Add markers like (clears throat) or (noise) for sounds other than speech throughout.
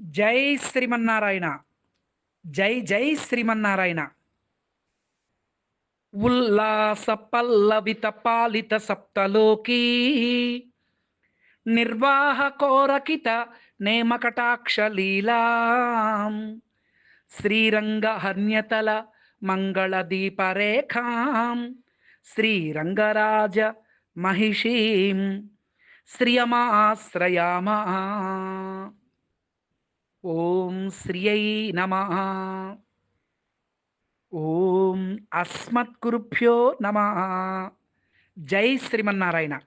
జై శ్రీమన్నారాయణ. జై జై శ్రీమన్నారాయణ. ఉల్లాస పల్లవిత పాలిత సప్తలోకీ. నిర్వాహకోరకిత నేమకటాక్షలీలా నేమకటాక్ష లీలా. శ్రీరంగ హన్యతల మంగళ దీపరేఖాం. శ్రీరంగరాజ మహిషీం. శ్రియమాశ్రయామా. ఓం శ్రియై నమ. ఓం అస్మత్కురుభ్యో నమ. జై శ్రీమన్నారాయణ.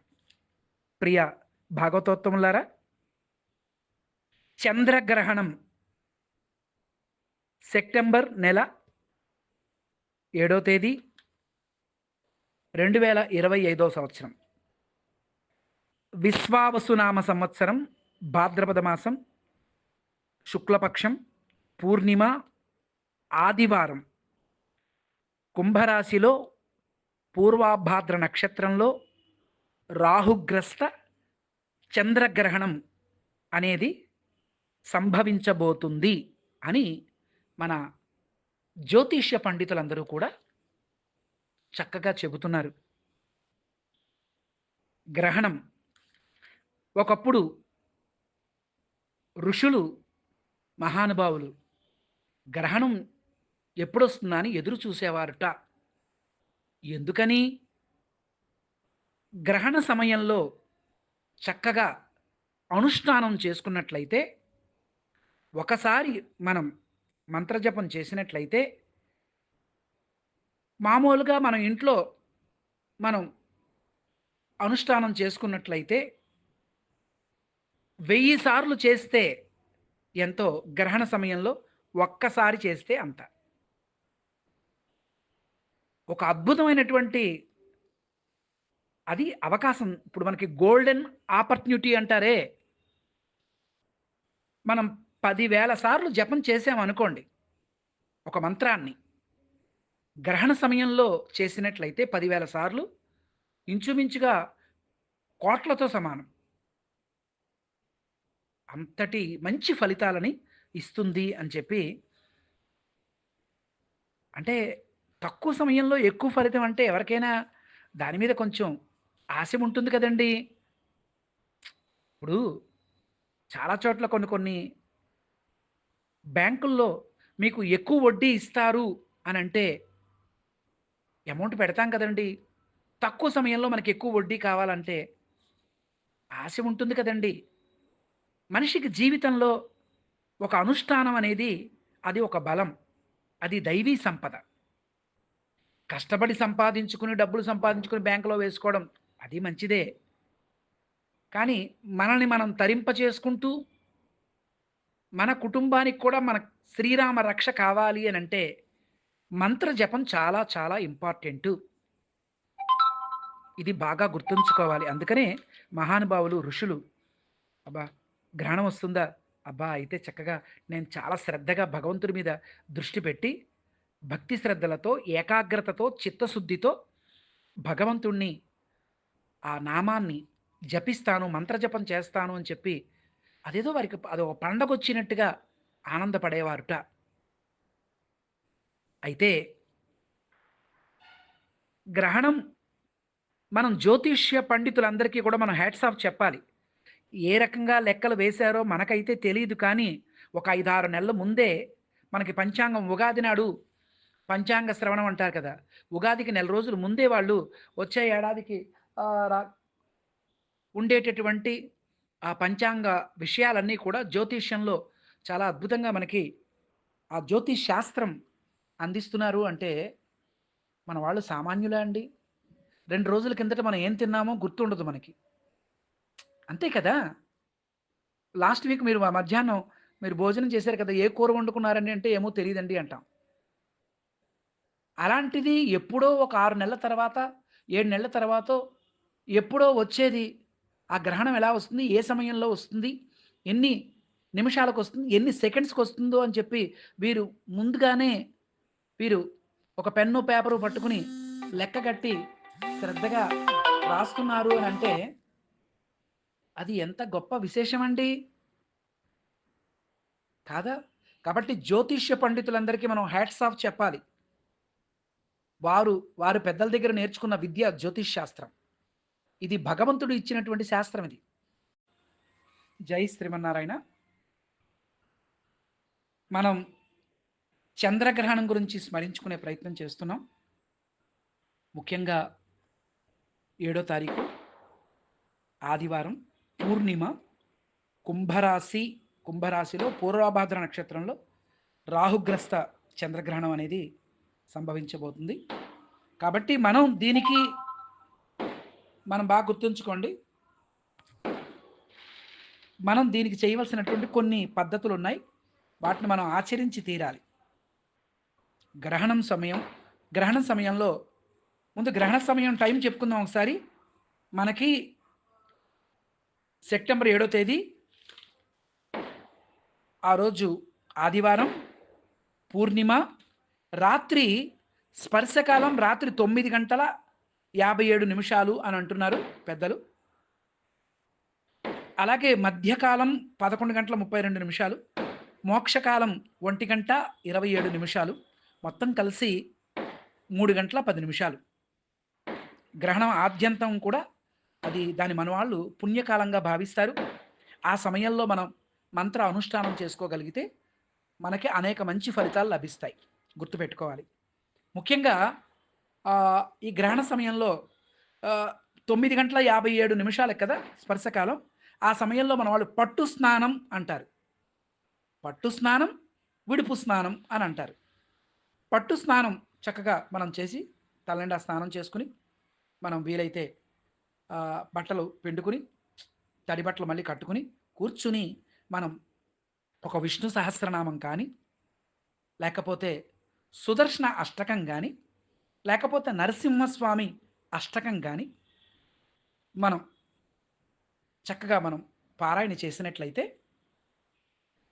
ప్రియ భాగవతోత్తములారా చంద్రగ్రహణం సెప్టెంబర్ నెల ఏడో తేదీ రెండు వేల ఇరవై ఐదో సంవత్సరం. విశ్వావసునామ సంవత్సరం భాద్రపద మాసం శుక్లపక్షం పూర్ణిమ ఆదివారం. కుంభరాశిలో పూర్వాభాద్ర నక్షత్రంలో రాహుగ్రస్త చంద్రగ్రహణం అనేది సంభవించబోతుంది అని మన జ్యోతిష్య పండితులందరూ కూడా చక్కగా చెబుతున్నారు. గ్రహణం. ఒకప్పుడు ఋషులు మహానుభావులు. గ్రహణం ఎప్పుడొస్తుందా అని ఎదురు చూసేవారట. ఎందుకని? గ్రహణ సమయంలో చక్కగా అనుష్ఠానం చేసుకున్నట్లయితే ఒకసారి మనం మంత్రజపం చేసినట్లయితే మామూలుగా మనం ఇంట్లో మనం అనుష్ఠానం చేసుకున్నట్లయితే వెయ్యి సార్లు చేస్తే ఎంతో గ్రహణ సమయంలో ఒక్కసారి చేస్తే అంత. ఒక అద్భుతమైనటువంటి అది అవకాశం. ఇప్పుడు మనకి గోల్డెన్ ఆపర్చునిటీ అంటారే. మనం పదివేల సార్లు జపం చేసామనుకోండి ఒక మంత్రాన్ని. గ్రహణ సమయంలో చేసినట్లయితే పదివేల సార్లు ఇంచుమించుగా కోట్లతో సమానం. అంతటి మంచి ఫలితాలని ఇస్తుంది అని చెప్పి అంటే తక్కువ సమయంలో ఎక్కువ ఫలితం అంటే ఎవరికైనా దాని మీద కొంచెం ఆశ ఉంటుంది కదండి. ఇప్పుడు చాలా చోట్ల కొన్ని కొన్ని బ్యాంకుల్లో మీకు ఎక్కువ వడ్డీ ఇస్తారు అని అంటే అమౌంట్ పెడతాం కదండి. తక్కువ సమయంలో మనకి ఎక్కువ వడ్డీ కావాలంటే ఆశ ఉంటుంది కదండి. మనిషికి జీవితంలో ఒక అనుష్ఠానం అనేది అది ఒక బలం అది దైవీ సంపద. కష్టపడి సంపాదించుకుని డబ్బులు సంపాదించుకుని బ్యాంకులో వేసుకోవడం అది మంచిదే. కానీ మనల్ని మనం తరింప చేసుకుంటూ మన కుటుంబానికి కూడా మన శ్రీరామ రక్ష కావాలి అని అంటే మంత్ర జపం చాలా చాలా ఇంపార్టెంటు. ఇది బాగా గుర్తుంచుకోవాలి. అందుకనే మహానుభావులు ఋషులు అబ్బా గ్రహణం వస్తుందా? అబ్బా! అయితే చక్కగా నేను చాలా శ్రద్ధగా భగవంతుడి మీద దృష్టి పెట్టి భక్తి శ్రద్ధలతో ఏకాగ్రతతో చిత్తశుద్ధితో భగవంతుణ్ణి ఆ నామాన్ని జపిస్తాను మంత్రజపం చేస్తాను అని చెప్పి అదేదో వారికి అది ఒక పండగ వచ్చినట్టుగా ఆనందపడేవారుట. అయితే గ్రహణం మనం జ్యోతిష్య పండితులందరికీ కూడా మనం హ్యాట్స్ ఆఫ్ చెప్పాలి. ఏ రకంగా లెక్కలు వేశారో మనకైతే తెలియదు కానీ ఒక ఐదారు నెలల ముందే మనకి పంచాంగం ఉగాది నాడు పంచాంగ శ్రవణం అంటారు కదా. ఉగాదికి నెల రోజులు ముందే వాళ్ళు వచ్చే ఏడాదికి ఉండేటటువంటి ఆ పంచాంగ విషయాలన్నీ కూడా జ్యోతిష్యంలో చాలా అద్భుతంగా మనకి ఆ జ్యోతిష్ శాస్త్రం అందిస్తున్నారు. అంటే మన వాళ్ళు సామాన్యులే అండి. రెండు రోజుల కిందట మనం ఏం తిన్నామో గుర్తుండదు మనకి. అంతే కదా? లాస్ట్ వీక్ మీరు మధ్యాహ్నం మీరు భోజనం చేశారు కదా ఏ కూర వండుకున్నారండి అంటే ఏమో తెలియదండి అంటాం. అలాంటిది ఎప్పుడో ఒక ఆరు నెలల తర్వాత ఏడు నెలల తర్వాత ఎప్పుడో వచ్చేది ఆ గ్రహణం ఎలా వస్తుంది ఏ సమయంలో వస్తుంది ఎన్ని నిమిషాలకు వస్తుంది ఎన్ని సెకండ్స్కి వస్తుందో అని చెప్పి వీరు ముందుగానే వీరు ఒక పెన్ను పేపరు పట్టుకుని లెక్క కట్టి శ్రద్ధగా రాస్తున్నారు అని అంటే అది ఎంత గొప్ప విశేషం అండి కాదా? కాబట్టి జ్యోతిష్య పండితులందరికీ మనం హ్యాట్స్ ఆఫ్ చెప్పాలి. వారు వారు పెద్దల దగ్గర నేర్చుకున్న విద్య జ్యోతిష్ శాస్త్రం. ఇది భగవంతుడు ఇచ్చినటువంటి శాస్త్రం ఇది. జై శ్రీమన్నారాయణ. మనం చంద్రగ్రహణం గురించి స్మరించుకునే ప్రయత్నం చేస్తున్నాం. ముఖ్యంగా ఏడో తారీఖు ఆదివారం. పూర్ణిమ కుంభరాశి కుంభరాశిలో పూర్వభాద్ర నక్షత్రంలో రాహుగ్రస్త చంద్రగ్రహణం అనేది సంభవించబోతుంది. కాబట్టి మనం దీనికి మనం బాగా గుర్తుంచుకోండి. మనం దీనికి చేయవలసినటువంటి కొన్ని పద్ధతులు ఉన్నాయి. వాటిని మనం ఆచరించి తీరాలి. గ్రహణం సమయం. గ్రహణం సమయంలో ముందు గ్రహణ సమయం టైం చెప్పుకుందాం ఒకసారి. మనకి సెప్టెంబర్ ఏడో తేదీ ఆ రోజు ఆదివారం పూర్ణిమ రాత్రి స్పర్శకాలం రాత్రి తొమ్మిది గంటల యాభై ఏడు నిమిషాలు అని అంటున్నారు పెద్దలు. అలాగే మధ్యకాలం పదకొండు గంటల ముప్పై రెండు నిమిషాలు మోక్షకాలం ఒంటి గంట ఇరవై ఏడు నిమిషాలు మొత్తం కలిసి మూడు గంటల పది నిమిషాలు. గ్రహణం ఆద్యంతం కూడా అది దాని మనవాళ్ళు పుణ్యకాలంగా భావిస్తారు. ఆ సమయంలో మనం మంత్ర అనుష్ఠానం చేసుకోగలిగితే మనకి అనేక మంచి ఫలితాలు లభిస్తాయి. గుర్తుపెట్టుకోవాలి. ముఖ్యంగా ఈ గ్రహణ సమయంలో తొమ్మిది గంటల యాభై ఏడు నిమిషాలు కదా స్పర్శకాలం. ఆ సమయంలో మన వాళ్ళు పట్టు స్నానం అంటారు. పట్టు స్నానం విడుపు స్నానం అని అంటారు. పట్టు స్నానం చక్కగా మనం చేసి తలండా స్నానం చేసుకుని మనం వీలైతే బట్టలు పిండుకుని తడి బట్టలు మళ్ళీ కట్టుకుని కూర్చుని మనం ఒక విష్ణు సహస్రనామం కానీ లేకపోతే సుదర్శన అష్టకం కానీ లేకపోతే నరసింహస్వామి అష్టకం కానీ మనం చక్కగా మనం పారాయణ చేసినట్లయితే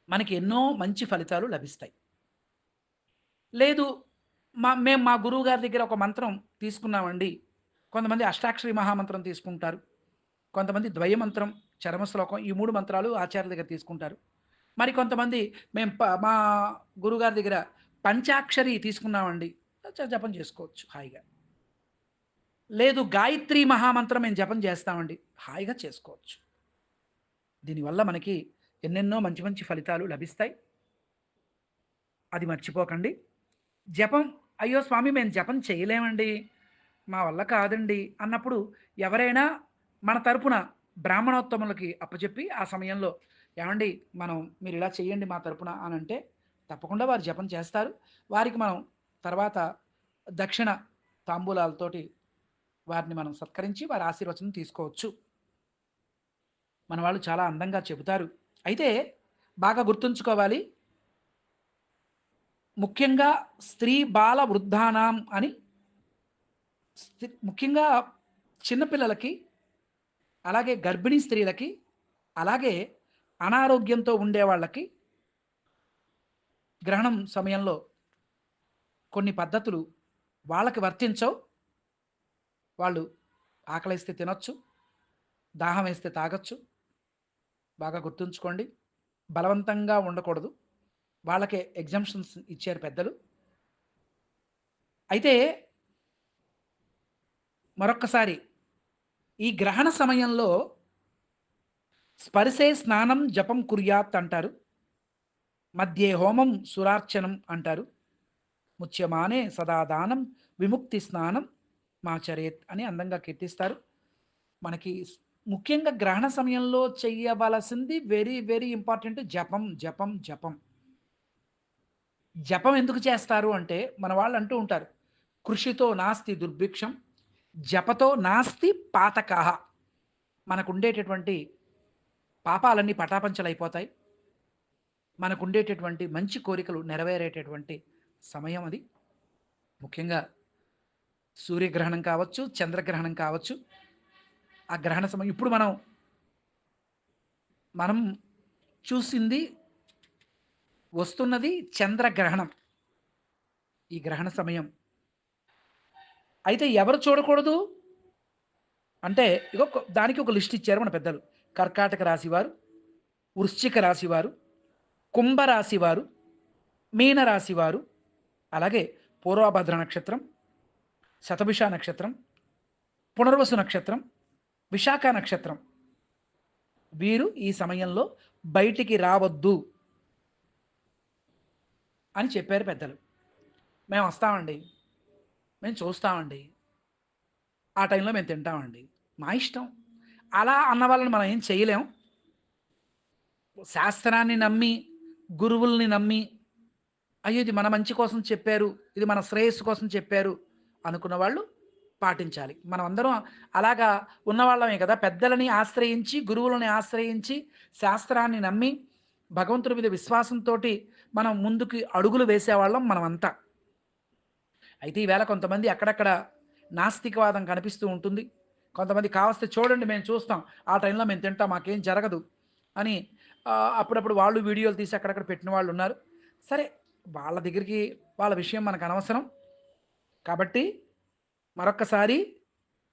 మనకి ఎన్నో మంచి ఫలితాలు లభిస్తాయి. లేదు మా మేము మా గురువు గారి దగ్గర ఒక మంత్రం తీసుకున్నామండి. కొంతమంది అష్టాక్షరి మహామంత్రం తీసుకుంటారు. కొంతమంది ద్వయమంత్రం చరమశ్లోకం ఈ మూడు మంత్రాలు ఆచార్యుల దగ్గర తీసుకుంటారు. మరి కొంతమంది మేము ప- మా గురుగారి దగ్గర పంచాక్షరి తీసుకున్నామండి. జపం చేసుకోవచ్చు హాయిగా. లేదు గాయత్రి మహామంత్రం మేము జపం చేస్తామండి హాయిగా చేసుకోవచ్చు. దీనివల్ల మనకి ఎన్నెన్నో మంచి మంచి ఫలితాలు లభిస్తాయి. అది మర్చిపోకండి. జపం అయ్యో స్వామి మేము జపం చేయలేమండి. మా వల్ల కాదండి అన్నప్పుడు ఎవరైనా మన తరపున బ్రాహ్మణోత్తములకి అప్పచెప్పి ఆ సమయంలో ఏమండి మనం మీరు ఇలా చేయండి మా తరపున అని అంటే తప్పకుండా వారు జపం చేస్తారు. వారికి మనం తర్వాత దక్షిణ తాంబూలాలతోటి వారిని మనం సత్కరించి వారి ఆశీర్వచనం తీసుకోవచ్చు. మన వాళ్ళు చాలా అందంగా చెబుతారు. అయితే బాగా గుర్తుంచుకోవాలి. ముఖ్యంగా స్త్రీ బాల వృద్ధానాం అని ముఖ్యంగా చిన్నపిల్లలకి అలాగే గర్భిణీ స్త్రీలకి అలాగే అనారోగ్యంతో ఉండే వాళ్ళకి గ్రహణం సమయంలో కొన్ని పద్ధతులు వాళ్ళకి వర్తించవు. వాళ్ళు ఆకలిస్తే తినొచ్చు దాహం వేస్తే తాగొచ్చు. బాగా గుర్తుంచుకోండి. బలవంతంగా ఉండకూడదు. వాళ్ళకే ఎగ్జామ్షన్స్ ఇచ్చారు పెద్దలు. అయితే మరొక్కసారి ఈ గ్రహణ సమయంలో స్పరిశే స్నానం జపం కుర్యాత్ అంటారు మధ్యే హోమం సురార్చనం అంటారు ముఖ్యమానే సదాదానం విముక్తి స్నానం మాచరేత్ అని అందంగా కీర్తిస్తారు. మనకి ముఖ్యంగా గ్రహణ సమయంలో చెయ్యవలసింది వెరీ వెరీ ఇంపార్టెంట్ జపం జపం జపం. జపం ఎందుకు చేస్తారు అంటే మన వాళ్ళు అంటూ ఉంటారు కృషితో నాస్తి దుర్భిక్షం జపతో నాస్తి పాతకాహ. మనకు ఉండేటటువంటి పాపాలన్నీ పటాపంచలైపోతాయి. మనకు ఉండేటటువంటి మంచి కోరికలు నెరవేరేటటువంటి సమయం అది. ముఖ్యంగా సూర్యగ్రహణం కావచ్చు చంద్రగ్రహణం కావచ్చు ఆ గ్రహణ సమయం. ఇప్పుడు మనం మనం చూసింది వస్తున్నది చంద్రగ్రహణం. ఈ గ్రహణ సమయం. అయితే ఎవరు చూడకూడదు? అంటే ఇగో దానికి ఒక లిస్ట్ ఇచ్చారు మన పెద్దలు. కర్కాటక రాశివారు వృశ్చిక రాశివారు కుంభరాశివారు మీనరాశివారు అలాగే పూర్వభద్ర నక్షత్రం శతభిష నక్షత్రం పునర్వసు నక్షత్రం విశాఖ నక్షత్రం. వీరు ఈ సమయంలో బయటికి రావద్దు అని చెప్పారు పెద్దలు. మేము వస్తామండి. మేము చూస్తామండి. ఆ టైంలో మేము తింటామండి. మా ఇష్టం. అలా అన్న వాళ్ళని మనం ఏం చేయలేం. శాస్త్రాన్ని నమ్మి గురువుల్ని నమ్మి అయ్యో ఇది మన మంచి కోసం చెప్పారు ఇది మన శ్రేయస్సు కోసం చెప్పారు అనుకున్న వాళ్ళు పాటించాలి. మనం అందరం అలాగా ఉన్నవాళ్ళమే కదా. పెద్దలని ఆశ్రయించి గురువులని ఆశ్రయించి శాస్త్రాన్ని నమ్మి భగవంతుడి మీద విశ్వాసంతో మనం ముందుకి అడుగులు వేసేవాళ్ళం మనమంతా. అయితే ఈవేళ కొంతమంది అక్కడక్కడ నాస్తికవాదం కనిపిస్తూ ఉంటుంది. కొంతమంది కావస్తే చూడండి మేము చూస్తాం. ఆ టైంలో మేము తింటాం మాకేం జరగదు అని అప్పుడప్పుడు వాళ్ళు వీడియోలు తీసి అక్కడక్కడ పెట్టిన వాళ్ళు ఉన్నారు. సరే వాళ్ళ దగ్గరికి వాళ్ళ విషయం మనకు అనవసరం. కాబట్టి మరొక్కసారి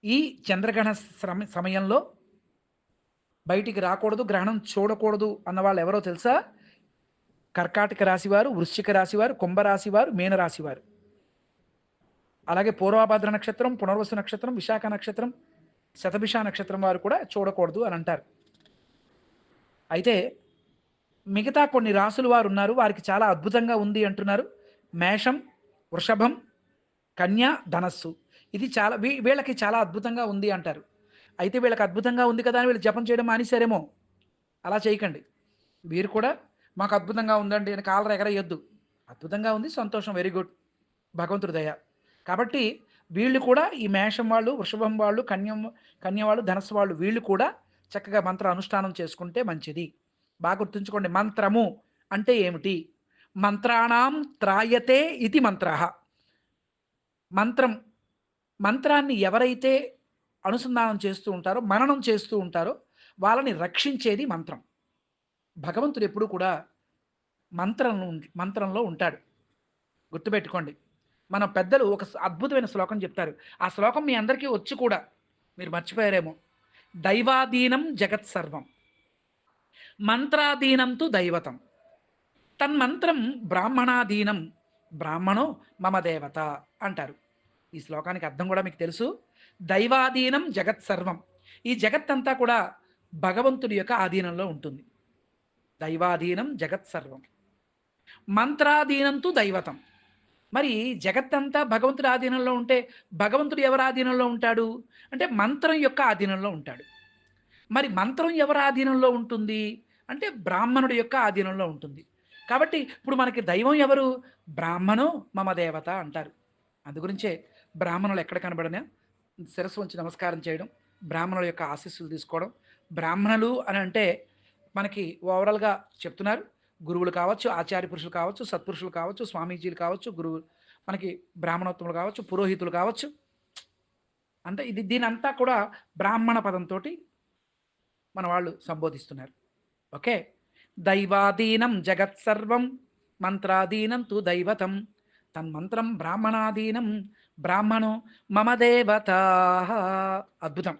ఈ చంద్రగ్రహణ శ్రమ సమయంలో బయటికి రాకూడదు గ్రహణం చూడకూడదు అన్న వాళ్ళు ఎవరో తెలుసా? కర్కాటక రాశివారు వృశ్చిక రాశివారు కుంభరాశివారు మీనరాశివారు. అలాగే పూర్వభద్ర నక్షత్రం పునర్వసు నక్షత్రం విశాఖ నక్షత్రం శతభిష నక్షత్రం వారు కూడా చూడకూడదు అని అంటారు. అయితే మిగతా కొన్ని రాసులు వారు ఉన్నారు వారికి చాలా అద్భుతంగా ఉంది అంటున్నారు. మేషం వృషభం కన్య ధనస్సు. ఇది చాలా వీ- వీళ్ళకి చాలా అద్భుతంగా ఉంది అంటారు. అయితే వీళ్ళకి అద్భుతంగా ఉంది కదా అని వీళ్ళు జపం చేయడం మానేశారేమో. అలా చేయకండి. వీరు కూడా మాకు అద్భుతంగా ఉందండి అని కాలర ఎగరయ్యొద్దు అద్భుతంగా ఉంది సంతోషం వెరీ గుడ్. భగవంతుడి దయ. కాబట్టి వీళ్ళు కూడా ఈ మేషం వాళ్ళు వృషభం వాళ్ళు కన్యం కన్య వాళ్ళు ధనస్సు వాళ్ళు వీళ్ళు కూడా చక్కగా మంత్ర అనుష్ఠానం చేసుకుంటే మంచిది. బాగా గుర్తుంచుకోండి. మంత్రము అంటే ఏమిటి? మంత్రాణం త్రాయతే ఇది మంత్ర. మంత్రం మంత్రాన్ని ఎవరైతే అనుసంధానం చేస్తూ ఉంటారో మననం చేస్తూ ఉంటారో వాళ్ళని రక్షించేది మంత్రం. భగవంతుడు ఎప్పుడూ కూడా మంత్రం మంత్రంలో ఉంటాడు. గుర్తుపెట్టుకోండి. మన పెద్దలు ఒక అద్భుతమైన శ్లోకం చెప్తారు. ఆ శ్లోకం మీ అందరికీ వచ్చి కూడా మీరు మర్చిపోయారేమో. దైవాధీనం జగత్ సర్వం. మంత్రాధీనంతో దైవతం. తన్మంత్రం బ్రాహ్మణాధీనం. బ్రాహ్మణో మమ దేవత అంటారు. ఈ శ్లోకానికి అర్థం కూడా మీకు తెలుసు. దైవాధీనం జగత్ సర్వం. ఈ జగత్ అంతా కూడా భగవంతుడి యొక్క ఆధీనంలో ఉంటుంది. దైవాధీనం జగత్ సర్వం. మంత్రాధీనంతు దైవతం. మరి జగత్తంతా భగవంతుడి ఆధీనంలో ఉంటే భగవంతుడు ఎవరి ఆధీనంలో ఉంటాడు? అంటే మంత్రం యొక్క ఆధీనంలో ఉంటాడు. మరి మంత్రం ఎవరి ఆధీనంలో ఉంటుంది? అంటే బ్రాహ్మణుడి యొక్క ఆధీనంలో ఉంటుంది. కాబట్టి ఇప్పుడు మనకి దైవం ఎవరు? బ్రాహ్మణు మమ దేవత అంటారు. అందుగురించే బ్రాహ్మణులు ఎక్కడ కనబడినా శిరస్సు ఉంచి నమస్కారం చేయడం బ్రాహ్మణుల యొక్క ఆశీస్సులు తీసుకోవడం బ్రాహ్మణులు అని అంటే మనకి ఓవరాల్గా చెప్తున్నారు. గురువులు కావచ్చు ఆచార్య పురుషులు కావచ్చు సత్పురుషులు కావచ్చు స్వామీజీలు కావచ్చు గురువు మనకి బ్రాహ్మణోత్తములు కావచ్చు పురోహితులు కావచ్చు. అంటే ఇది దీనంతా కూడా బ్రాహ్మణ పదంతో మన వాళ్ళు సంబోధిస్తున్నారు. ఓకే? దైవాధీనం జగత్ సర్వం మంత్రాధీనం తు దైవతం. తన్మంత్రం బ్రాహ్మణాధీనం. బ్రాహ్మణో మమ దేవత. అద్భుతం.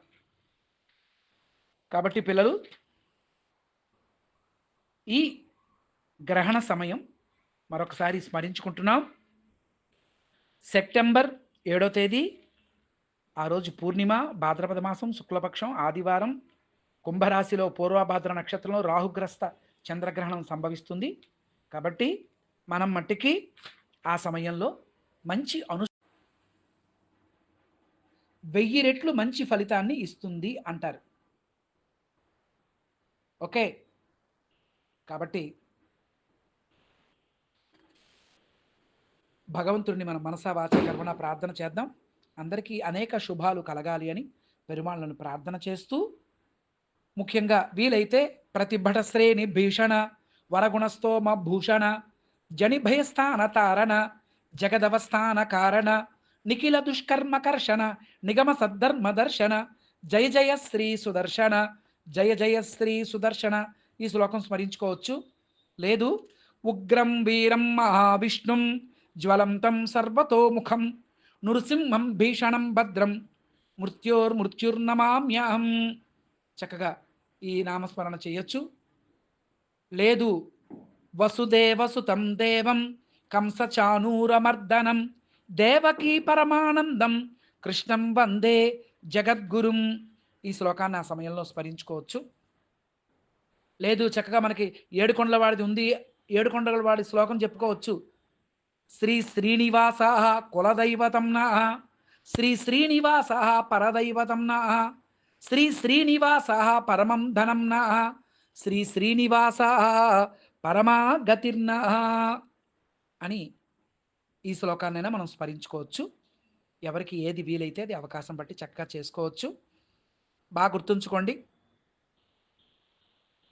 కాబట్టి పిల్లలు ఈ గ్రహణ సమయం మరొకసారి స్మరించుకుంటున్నాం. సెప్టెంబర్ ఏడో తేదీ ఆ రోజు పూర్ణిమ భాద్రపద మాసం శుక్లపక్షం ఆదివారం కుంభరాశిలో పూర్వభాద్ర నక్షత్రంలో రాహుగ్రస్త చంద్రగ్రహణం సంభవిస్తుంది. కాబట్టి మనం మట్టికి ఆ సమయంలో మంచి అను వెయ్యి రెట్లు మంచి ఫలితాన్ని ఇస్తుంది అంటారు. ఓకే. కాబట్టి భగవంతుడిని మన మనసా వాచ కర్మణ ప్రార్థన చేద్దాం. అందరికీ అనేక శుభాలు కలగాలి అని పెరుమాళ్ళను ప్రార్థన చేస్తూ ముఖ్యంగా వీలైతే ప్రతిభట శ్రేణి భీషణ వరగుణస్తోమ భూషణ జనిభయస్థాన తారణ జగదవస్థాన కారణ నిఖిల దుష్కర్మ కర్షణ నిగమ సద్ధర్మ దర్శన జయ జయ శ్రీ సుదర్శన జయ జయ శ్రీ సుదర్శన ఈ శ్లోకం స్మరించుకోవచ్చు. లేదు ఉగ్రం వీరం మహావిష్ణుం జ్వలంతం సర్వతోముఖం నృసింహం భీషణం భద్రం మృత్యోర్మృత్యుర్నమామ్యహం చక్కగా ఈ నామస్మరణ చేయొచ్చు. లేదు వసుదేవసుతం దేవం కంసచానూరమర్దనం దేవకీ పరమానందం కృష్ణం వందే జగద్గురుం. ఈ శ్లోకాన్ని ఆ సమయంలో స్మరించుకోవచ్చు. లేదు చక్కగా మనకి ఏడుకొండల వాడిది ఉంది ఏడుకొండల వాడి శ్లోకం చెప్పుకోవచ్చు. శ్రీ శ్రీనివాస కులదైవతం నా శ్రీ శ్రీనివాస పరదైవతం నా శ్రీ శ్రీనివాస పరమం ధనం నా శ్రీ శ్రీనివాస పరమాగతిర్న అని ఈ శ్లోకాన్నైనా మనం స్మరించుకోవచ్చు. ఎవరికి ఏది వీలైతే అది అవకాశం బట్టి చక్కగా చేసుకోవచ్చు. బాగా గుర్తుంచుకోండి.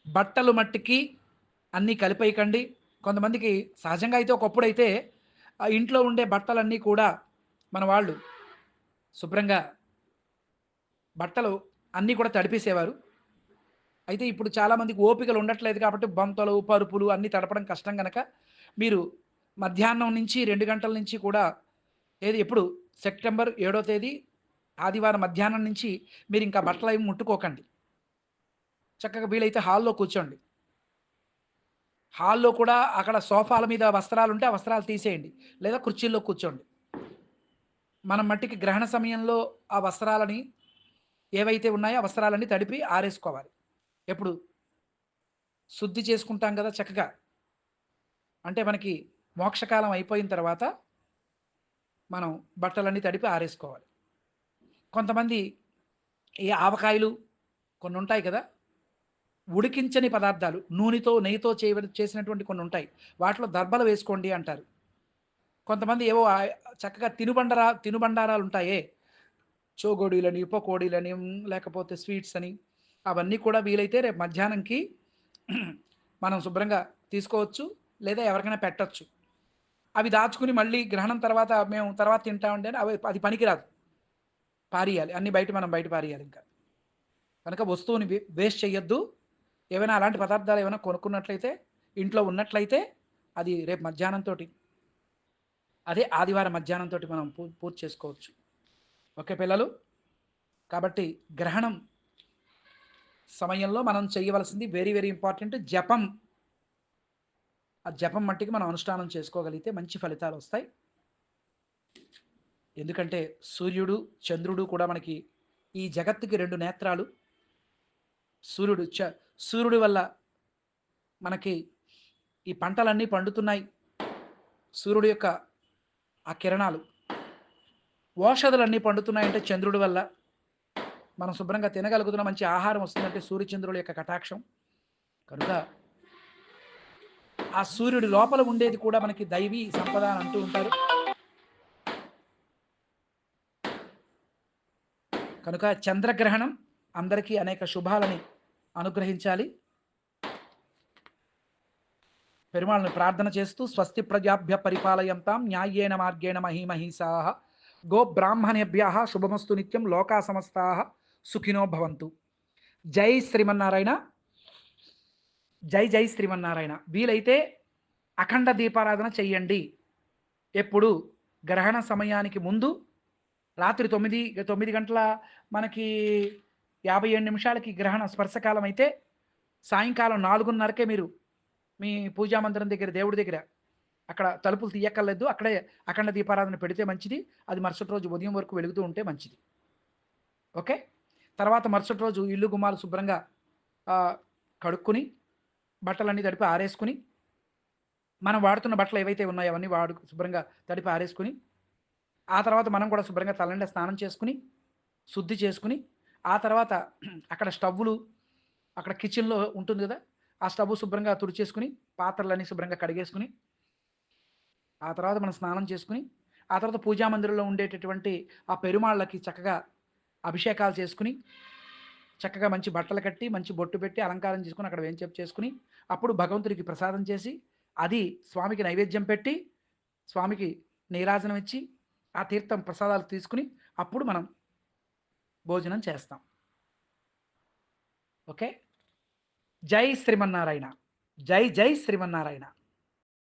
బట్టలు మట్టికి అన్నీ కలిపేయకండి. కొంతమందికి సహజంగా అయితే ఒకప్పుడు అయితే ఆ ఇంట్లో ఉండే బట్టలన్నీ కూడా మన వాళ్ళు శుభ్రంగా బట్టలు అన్నీ కూడా తడిపేసేవారు. అయితే ఇప్పుడు చాలామందికి ఓపికలు ఉండట్లేదు కాబట్టి బంతలు పరుపులు అన్నీ తడపడం కష్టం కనుక మీరు మధ్యాహ్నం నుంచి రెండు గంటల నుంచి కూడా ఏది ఎప్పుడు సెప్టెంబర్ ఏడో తేదీ ఆదివారం మధ్యాహ్నం నుంచి మీరు ఇంకా బట్టలు అవి ముట్టుకోకండి. చక్కగా వీలైతే హాల్లో కూర్చోండి. హాల్లో కూడా అక్కడ సోఫాల మీద వస్త్రాలు ఉంటే ఆ వస్త్రాలు తీసేయండి. లేదా కుర్చీల్లో కూర్చోండి. మనం మట్టికి గ్రహణ సమయంలో ఆ వస్త్రాలని ఏవైతే ఉన్నాయో ఆ వస్త్రాలన్నీ తడిపి ఆరేసుకోవాలి. ఎప్పుడు? శుద్ధి చేసుకుంటాం కదా చక్కగా. అంటే మనకి మోక్షకాలం అయిపోయిన తర్వాత మనం బట్టలన్నీ తడిపి ఆరేసుకోవాలి. కొంతమంది ఈ ఆవకాయలు కొన్ని ఉంటాయి కదా ఉడికించని పదార్థాలు నూనెతో నెయ్యితో చేయ చేసినటువంటి కొన్ని ఉంటాయి. వాటిలో దర్బలు వేసుకోండి అంటారు. కొంతమంది ఏవో చక్కగా తినుబండరా తినుబండారాలు ఉంటాయే. చోగోడీలని ఉపకోడీలని లేకపోతే స్వీట్స్ అని. అవన్నీ కూడా వీలైతే రేపు మధ్యాహ్నంకి (clears throat) మనం శుభ్రంగా తీసుకోవచ్చు లేదా ఎవరికైనా పెట్టచ్చు. అవి దాచుకుని మళ్ళీ గ్రహణం తర్వాత మేము తర్వాత తింటామంటే అవి అది పనికిరాదు. పారేయాలి. అన్ని బయట మనం బయట పారేయాలి ఇంకా. కనుక వస్తువుని వే- వేస్ట్ చేయొద్దు ఏమైనా అలాంటి పదార్థాలు ఏమైనా కొనుక్కున్నట్లయితే ఇంట్లో ఉన్నట్లయితే అది రేపు మధ్యాహ్నంతో అదే ఆదివారం మధ్యాహ్నంతో మనం పూ పూర్తి చేసుకోవచ్చు. ఓకే పిల్లలు? కాబట్టి గ్రహణం సమయంలో మనం చేయవలసింది వెరీ వెరీ ఇంపార్టెంట్ జపం. ఆ జపం మట్టికి మనం అనుష్ఠానం చేసుకోగలిగితే మంచి ఫలితాలు వస్తాయి. ఎందుకంటే సూర్యుడు చంద్రుడు కూడా మనకి ఈ జగత్తుకి రెండు నేత్రాలు. సూర్యుడు చ సూర్యుడి వల్ల మనకి ఈ పంటలన్నీ పండుతున్నాయి. సూర్యుడి యొక్క ఆ కిరణాలు ఓషధులన్నీ పండుతున్నాయంటే చంద్రుడి వల్ల మనం శుభ్రంగా తినగలుగుతున్న మంచి ఆహారం వస్తుందంటే సూర్యచంద్రుడి యొక్క కటాక్షం. కనుక ఆ సూర్యుడి లోపల ఉండేది కూడా మనకి దైవీ సంపద అని అంటూ ఉంటారు. కనుక చంద్రగ్రహణం అందరికీ అనేక శుభాలని అనుగ్రహించాలి. పెరుమాళ్ళని ప్రార్థన చేస్తూ స్వస్తి ప్రజాభ్య పరిపాలయంతాం న్యాయేన మార్గేణ మహీమహీసా. గో బ్రాహ్మణేభ్య శుభమస్తు నిత్యం లోకా సమస్తా. సుఖినో భవంతు. జై శ్రీమన్నారాయణ. జై జై శ్రీమన్నారాయణ. వీలైతే అఖండ దీపారాధన చెయ్యండి. ఎప్పుడు? గ్రహణ సమయానికి ముందు. రాత్రి తొమ్మిది తొమ్మిది గంటల మనకి యాభై ఏడు నిమిషాలకి గ్రహణ స్పర్శకాలం అయితే సాయంకాలం నాలుగున్నరకే మీరు మీ పూజా మందిరం దగ్గర దేవుడి దగ్గర అక్కడ తలుపులు తీయక్కర్లేదు. అక్కడే అఖండ దీపారాధన పెడితే మంచిది. అది మరుసటి రోజు ఉదయం వరకు వెలుగుతూ ఉంటే మంచిది. ఓకే? తర్వాత మరుసటి రోజు ఇల్లు గుమ్మాలు శుభ్రంగా కడుక్కుని బట్టలన్నీ తడిపి ఆరేసుకుని మనం వాడుతున్న బట్టలు ఏవైతే ఉన్నాయో అవన్నీ వాడు శుభ్రంగా తడిపి ఆరేసుకుని ఆ తర్వాత మనం కూడా శుభ్రంగా తలంటే స్నానం చేసుకుని శుద్ధి చేసుకుని ఆ తర్వాత అక్కడ స్టవ్వులు అక్కడ కిచెన్లో ఉంటుంది కదా ఆ స్టవ్ శుభ్రంగా తుడిచేసుకుని పాత్రలన్నీ శుభ్రంగా కడిగేసుకుని ఆ తర్వాత మనం స్నానం చేసుకుని ఆ తర్వాత పూజా మందిరంలో ఉండేటటువంటి ఆ పెరుమాళ్ళకి చక్కగా అభిషేకాలు చేసుకుని చక్కగా మంచి బట్టలు కట్టి మంచి బొట్టు పెట్టి అలంకారం చేసుకుని అక్కడ వేంచేపు చేసుకుని అప్పుడు భగవంతుడికి ప్రసాదం చేసి అది స్వామికి నైవేద్యం పెట్టి స్వామికి నీరాజనం ఇచ్చి ఆ తీర్థం ప్రసాదాలు తీసుకుని అప్పుడు మనం భోజనం చేస్తాం. ఓకే? జై శ్రీమన్నారాయణ. జై జై శ్రీమన్నారాయణ.